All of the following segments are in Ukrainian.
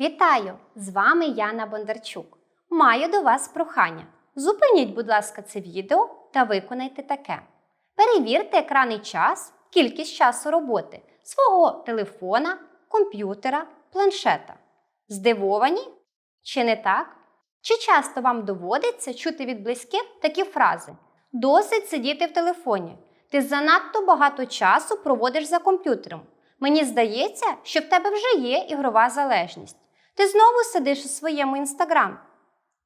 Вітаю! З вами Яна Бондарчук. Маю до вас прохання. Зупиніть, будь ласка, це відео та виконайте таке. Перевірте екранний час, кількість часу роботи свого телефона, комп'ютера, планшета. Здивовані? Чи не так? Чи часто вам доводиться чути від близьких такі фрази: Досить сидіти в телефоні. Ти занадто багато часу проводиш за комп'ютером. Мені здається, що в тебе вже є ігрова залежність. Ти знову сидиш у своєму інстаграм.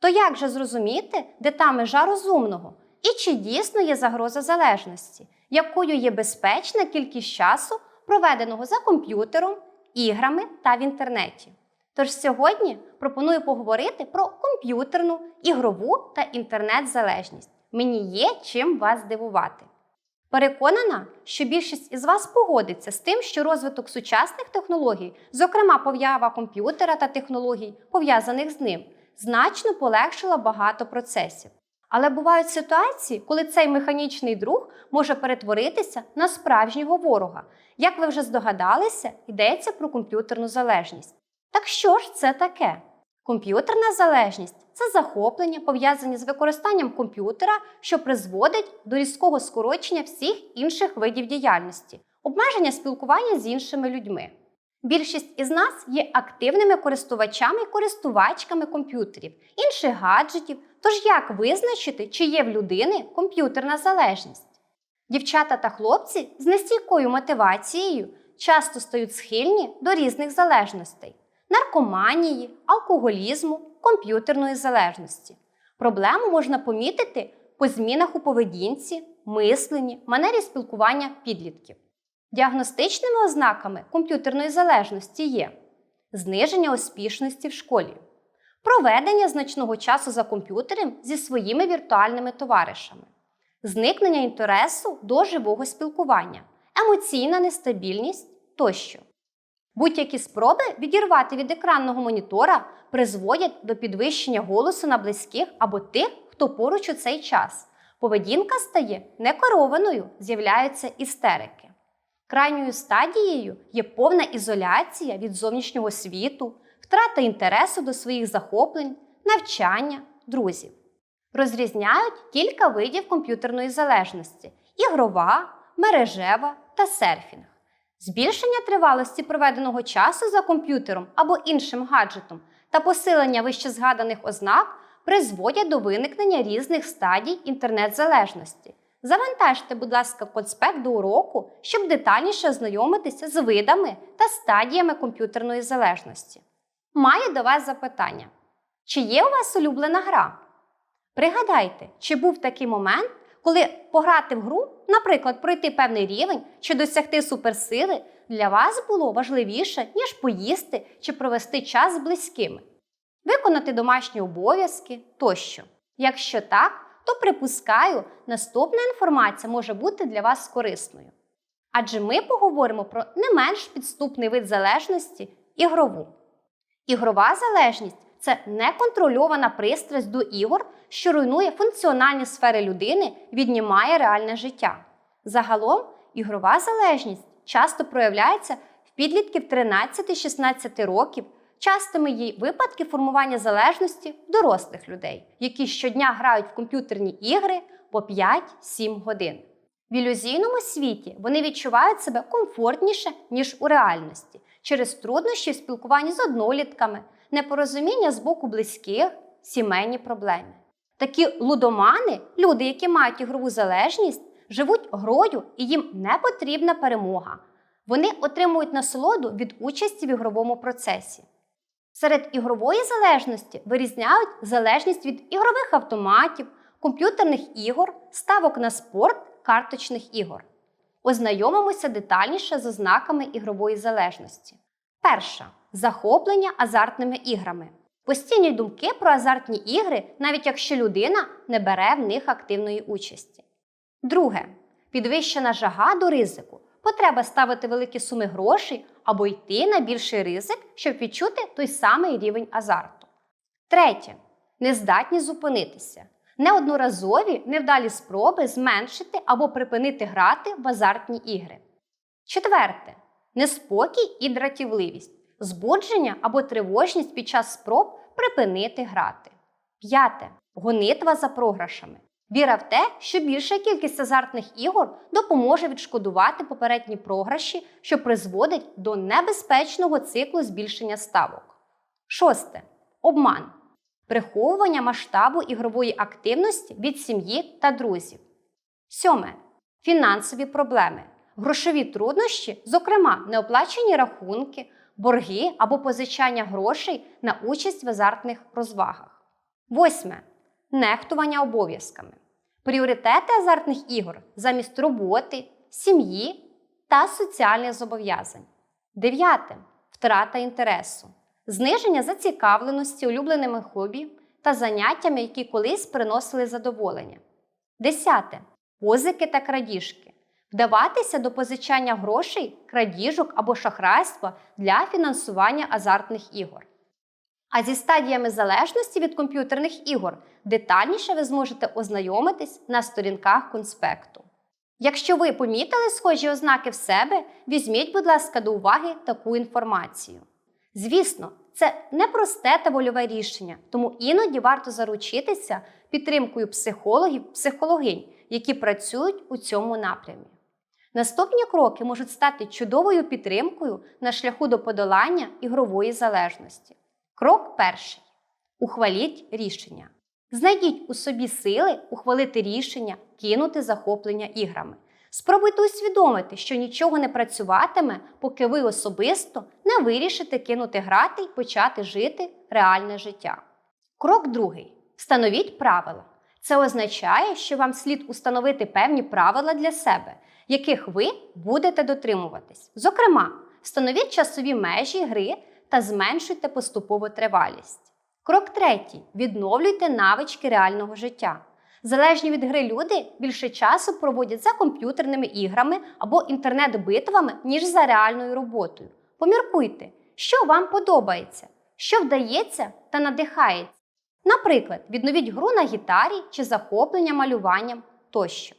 То як же зрозуміти, де та межа розумного? І чи дійсно є загроза залежності, якою є безпечна кількість часу, проведеного за комп'ютером, іграми та в інтернеті? Тож сьогодні пропоную поговорити про комп'ютерну, ігрову та інтернет-залежність. Мені є чим вас здивувати. Переконана, що більшість із вас погодиться з тим, що розвиток сучасних технологій, зокрема поява комп'ютера та технологій, пов'язаних з ним, значно полегшила багато процесів. Але бувають ситуації, коли цей механічний друг може перетворитися на справжнього ворога. Як ви вже здогадалися, йдеться про комп'ютерну залежність. Так що ж це таке? Комп'ютерна залежність це захоплення, пов'язані з використанням комп'ютера, що призводить до різкого скорочення всіх інших видів діяльності, обмеження спілкування з іншими людьми. Більшість із нас є активними користувачами і користувачками комп'ютерів, інших гаджетів. Тож як визначити, чи є в людини комп'ютерна залежність? Дівчата та хлопці з нестійкою мотивацією часто стають схильні до різних залежностей наркоманії, алкоголізму, комп'ютерної залежності. Проблему можна помітити по змінах у поведінці, мисленні, манері спілкування підлітків. Діагностичними ознаками комп'ютерної залежності є зниження успішності в школі, проведення значного часу за комп'ютером зі своїми віртуальними товаришами, зникнення інтересу до живого спілкування, емоційна нестабільність тощо. Будь-які спроби відірвати від екранного монітора призводять до підвищення голосу на близьких або тих, хто поруч у цей час. Поведінка стає некерованою, з'являються істерики. Крайньою стадією є повна ізоляція від зовнішнього світу, втрата інтересу до своїх захоплень, навчання, друзів. Розрізняють кілька видів комп'ютерної залежності: ігрова, мережева та серфінг. Збільшення тривалості проведеного часу за комп'ютером або іншим гаджетом та посилення вищезгаданих ознак призводять до виникнення різних стадій інтернет-залежності. Завантажте, будь ласка, конспект до уроку, щоб детальніше ознайомитися з видами та стадіями комп'ютерної залежності. Маю до вас запитання: чи є у вас улюблена гра? Пригадайте, чи був такий момент, коли пограти в гру, наприклад, пройти певний рівень чи досягти суперсили, для вас було важливіше, ніж поїсти чи провести час з близькими, виконати домашні обов'язки тощо. Якщо так, то припускаю, наступна інформація може бути для вас корисною. Адже ми поговоримо про не менш підступний вид залежності ігрову. Ігрова залежність це неконтрольована пристрасть до ігор, що руйнує функціональні сфери людини, віднімає реальне життя. Загалом, ігрова залежність часто проявляється в підлітків 13-16 років. Частими є випадки формування залежності дорослих людей, які щодня грають в комп'ютерні ігри по 5-7 годин. В ілюзійному світі вони відчувають себе комфортніше, ніж у реальності, через труднощі в спілкуванні з однолітками, непорозуміння з боку близьких, сімейні проблеми. Такі лудомани, люди, які мають ігрову залежність, живуть грою і їм не потрібна перемога. Вони отримують насолоду від участі в ігровому процесі. Серед ігрової залежності вирізняють залежність від ігрових автоматів, комп'ютерних ігор, ставок на спорт, карточних ігор. Ознайомимося детальніше з ознаками ігрової залежності. Перша захоплення азартними іграми. Постійні думки про азартні ігри, навіть якщо людина не бере в них активної участі. Друге підвищена жага до ризику. Потреба ставити великі суми грошей або йти на більший ризик, щоб відчути той самий рівень азарту. Третє нездатність зупинитися. Неодноразові невдалі спроби зменшити або припинити грати в азартні ігри. Четверте неспокій і дратівливість. Збудження або тривожність під час спроб припинити грати. П'яте. Гонитва за програшами. Віра в те, що більша кількість азартних ігор допоможе відшкодувати попередні програші, що призводить до небезпечного циклу збільшення ставок. Шосте. Обман. Приховування масштабу ігрової активності від сім'ї та друзів. Сьоме. Фінансові проблеми. Грошові труднощі, зокрема, неоплачені рахунки, борги або позичання грошей на участь в азартних розвагах. Восьме. Нехтування обов'язками. Пріоритети азартних ігор замість роботи, сім'ї та соціальних зобов'язань. Дев'яте. Втрата інтересу. Зниження зацікавленості улюбленими хобі та заняттями, які колись приносили задоволення. Десяте. Позики та крадіжки. Вдаватися до позичання грошей, крадіжок або шахрайства для фінансування азартних ігор. А зі стадіями залежності від комп'ютерних ігор детальніше ви зможете ознайомитись на сторінках конспекту. Якщо ви помітили схожі ознаки в себе, візьміть, будь ласка, до уваги таку інформацію. Звісно, це непросте та вольове рішення, тому іноді варто заручитися підтримкою психологів, психологинь, які працюють у цьому напрямі. Наступні кроки можуть стати чудовою підтримкою на шляху до подолання ігрової залежності. Крок перший. Ухваліть рішення. Знайдіть у собі сили ухвалити рішення, кинути захоплення іграми. Спробуйте усвідомити, що нічого не працюватиме, поки ви особисто не вирішите кинути грати і почати жити реальне життя. Крок другий. Встановіть правила. Це означає, що вам слід установити певні правила для себе, яких ви будете дотримуватись. Зокрема, встановіть часові межі гри та зменшуйте поступову тривалість. Крок третій. Відновлюйте навички реального життя. Залежні від гри люди більше часу проводять за комп'ютерними іграми або інтернет-битвами, ніж за реальною роботою. Поміркуйте, що вам подобається, що вдається та надихається. Наприклад, відновіть гру на гітарі чи захоплення малюванням тощо.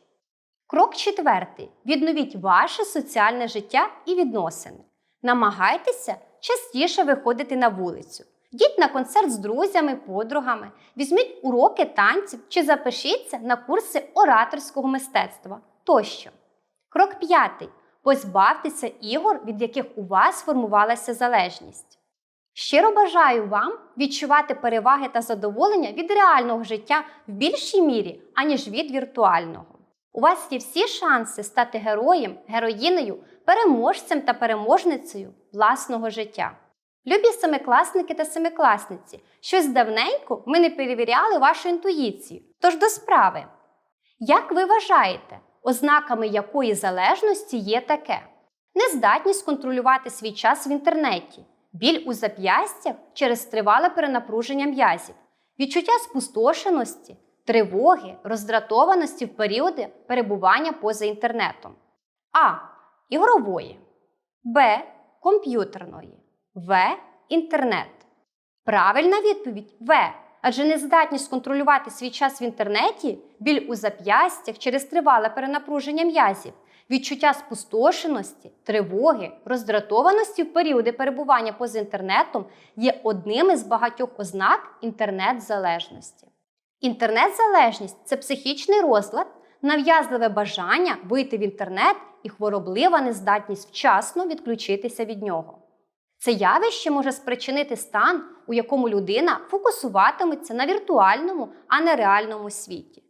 Крок четвертий. Відновіть ваше соціальне життя і відносини. Намагайтеся частіше виходити на вулицю. Йдіть на концерт з друзями, подругами, візьміть уроки танців чи запишіться на курси ораторського мистецтва тощо. Крок п'ятий. Позбавтеся ігор, від яких у вас сформувалася залежність. Щиро бажаю вам відчувати переваги та задоволення від реального життя в більшій мірі, аніж від віртуального. У вас є всі шанси стати героєм, героїнею, переможцем та переможницею власного життя. Любі семикласники та семикласниці, щось давненько ми не перевіряли вашу інтуїцію. Тож до справи. Як ви вважаєте, ознаками якої залежності є таке? Нездатність контролювати свій час в інтернеті, біль у зап'ястях через тривале перенапруження м'язів, відчуття спустошеності, тривоги, роздратованості в періоди перебування поза інтернетом. А. Ігрової. Б. Комп'ютерної. В. Інтернет. Правильна відповідь В. Адже нездатність контролювати свій час в інтернеті, біль у зап'ястях через тривале перенапруження м'язів, відчуття спустошеності, тривоги, роздратованості в періоди перебування поза інтернетом є одним із багатьох ознак інтернет-залежності. Інтернет-залежність це психічний розлад, нав'язливе бажання вийти в інтернет і хвороблива нездатність вчасно відключитися від нього. Це явище може спричинити стан, у якому людина фокусуватиметься на віртуальному, а не реальному світі.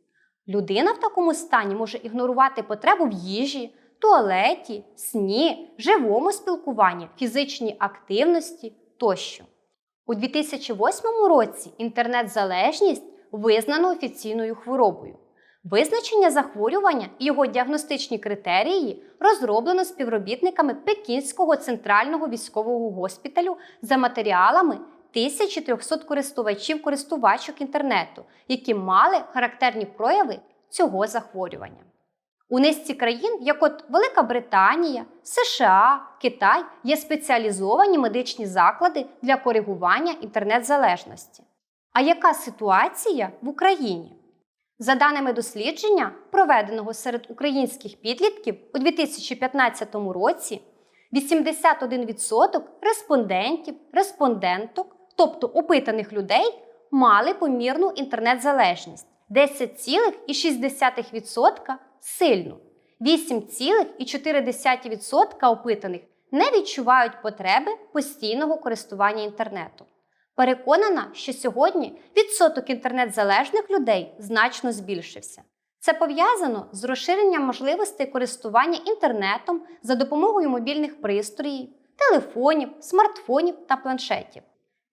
Людина в такому стані може ігнорувати потребу в їжі, туалеті, сні, живому спілкуванні, фізичній активності тощо. У 2008 році інтернет-залежність визнано офіційною хворобою. Визначення захворювання і його діагностичні критерії розроблено співробітниками Пекінського центрального військового госпіталю за матеріалами 1300 користувачів користувачок інтернету, які мали характерні прояви цього захворювання. У низці країн, як от Велика Британія, США, Китай, є спеціалізовані медичні заклади для коригування інтернет-залежності. А яка ситуація в Україні? За даними дослідження, проведеного серед українських підлітків у 2015 році, 81% респондентів, респонденток, тобто опитаних людей, мали помірну інтернет-залежність 10,6% сильну. 8,4% опитаних не відчувають потреби постійного користування інтернетом. Переконана, що сьогодні відсоток інтернет-залежних людей значно збільшився. Це пов'язано з розширенням можливостей користування інтернетом за допомогою мобільних пристроїв, телефонів, смартфонів та планшетів.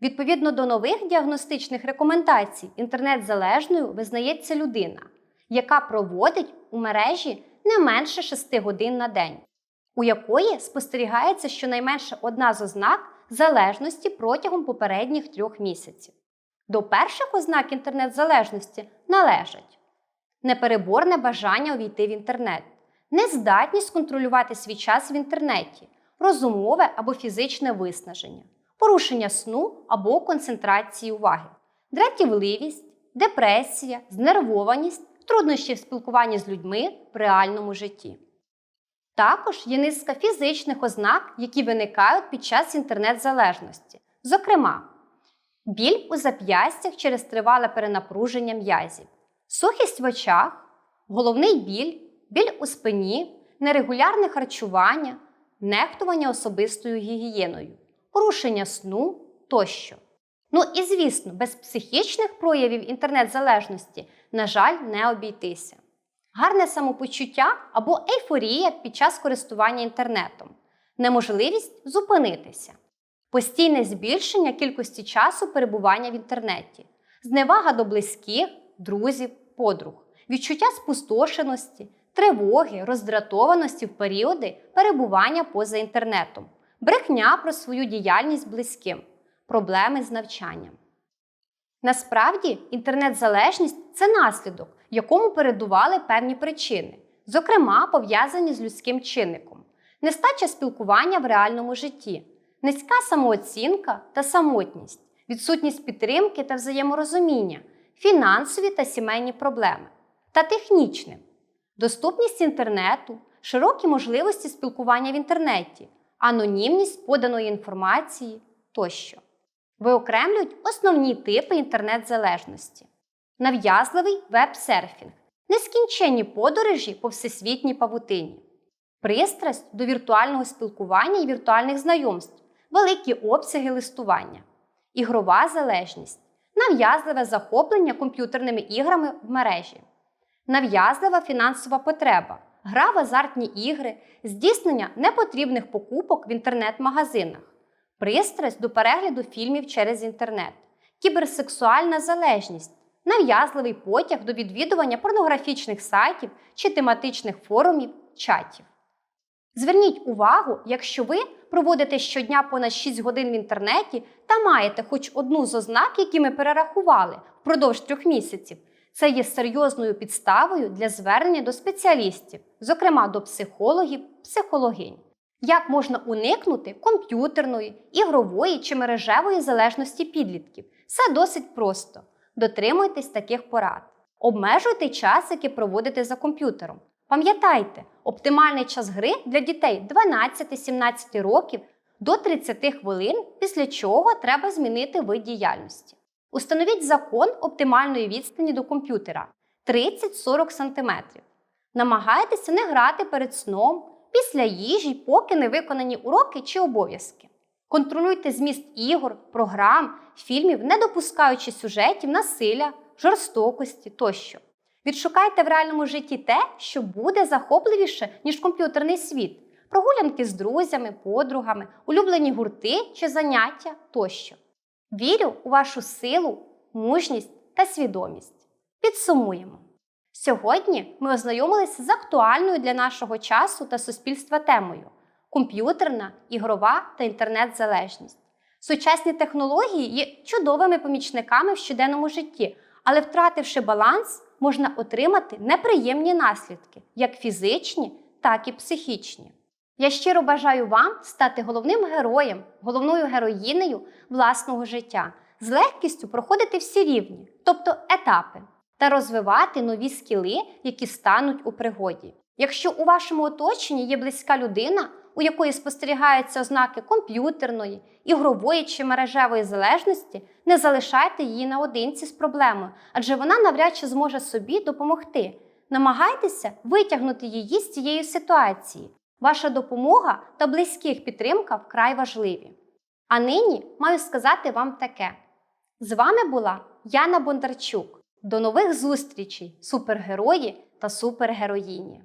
Відповідно до нових діагностичних рекомендацій, інтернет-залежною визнається людина, яка проводить у мережі не менше 6 годин на день, у якої спостерігається щонайменше одна з ознак залежності протягом попередніх трьох місяців. До перших ознак інтернет-залежності належать непереборне бажання увійти в інтернет, нездатність контролювати свій час в інтернеті, розумове або фізичне виснаження, порушення сну або концентрації уваги, дратівливість, депресія, знервованість, труднощі в спілкуванні з людьми в реальному житті. Також є низка фізичних ознак, які виникають під час інтернет-залежності. Зокрема, біль у зап'ястях через тривале перенапруження м'язів, сухість в очах, головний біль, біль у спині, нерегулярне харчування, нехтування особистою гігієною, порушення сну тощо. Ну і звісно, без психічних проявів інтернет-залежності, на жаль, не обійтися. Гарне самопочуття або ейфорія під час користування інтернетом, неможливість зупинитися, постійне збільшення кількості часу перебування в інтернеті, зневага до близьких, друзів, подруг, відчуття спустошеності, тривоги, роздратованості в періоди перебування поза інтернетом, брехня про свою діяльність близьким, проблеми з навчанням. Насправді, інтернет-залежність це наслідок, якому передували певні причини, зокрема пов'язані з людським чинником, нестача спілкування в реальному житті, низька самооцінка та самотність, відсутність підтримки та взаєморозуміння, фінансові та сімейні проблеми, та технічним доступність інтернету, широкі можливості спілкування в інтернеті, анонімність поданої інформації тощо. Виокремлюють основні типи інтернет-залежності: нав'язливий веб-серфінг, нескінченні подорожі по всесвітній павутині, пристрасть до віртуального спілкування і віртуальних знайомств, великі обсяги листування, ігрова залежність, нав'язливе захоплення комп'ютерними іграми в мережі, нав'язлива фінансова потреба, гра в азартні ігри, здійснення непотрібних покупок в інтернет-магазинах пристрасть до перегляду фільмів через інтернет, кіберсексуальна залежність, нав'язливий потяг до відвідування порнографічних сайтів чи тематичних форумів, чатів. Зверніть увагу, якщо ви проводите щодня понад 6 годин в інтернеті та маєте хоч одну з ознак, які ми перерахували впродовж трьох місяців, це є серйозною підставою для звернення до спеціалістів, зокрема до психологів, психологинь. Як можна уникнути комп'ютерної, ігрової чи мережевої залежності підлітків? Все досить просто. Дотримуйтесь таких порад. Обмежуйте час, який проводите за комп'ютером. Пам'ятайте, оптимальний час гри для дітей 12-17 років до 30 хвилин, після чого треба змінити вид діяльності. Установіть закон оптимальної відстані до комп'ютера 30-40 см. Намагайтеся не грати перед сном після їжі, поки не виконані уроки чи обов'язки. Контролюйте зміст ігор, програм, фільмів, не допускаючи сюжетів, насилля, жорстокості тощо. Відшукайте в реальному житті те, що буде захопливіше, ніж комп'ютерний світ, прогулянки з друзями, подругами, улюблені гурти чи заняття тощо. Вірю у вашу силу, мужність та свідомість. Підсумуємо. Сьогодні ми ознайомилися з актуальною для нашого часу та суспільства темою комп'ютерна, ігрова та інтернет-залежність. Сучасні технології є чудовими помічниками в щоденному житті, але втративши баланс, можна отримати неприємні наслідки, як фізичні, так і психічні. Я щиро бажаю вам стати головним героєм, головною героїнею власного життя, з легкістю проходити всі рівні, тобто етапи та розвивати нові скіли, які стануть у пригоді. Якщо у вашому оточенні є близька людина, у якої спостерігаються ознаки комп'ютерної, ігрової чи мережевої залежності, не залишайте її наодинці з проблемою, адже вона навряд чи зможе собі допомогти. Намагайтеся витягнути її з цієї ситуації. Ваша допомога та близьких підтримка вкрай важливі. А нині маю сказати вам таке: з вами була Яна Бондарчук. До нових зустрічей, супергерої та супергероїні!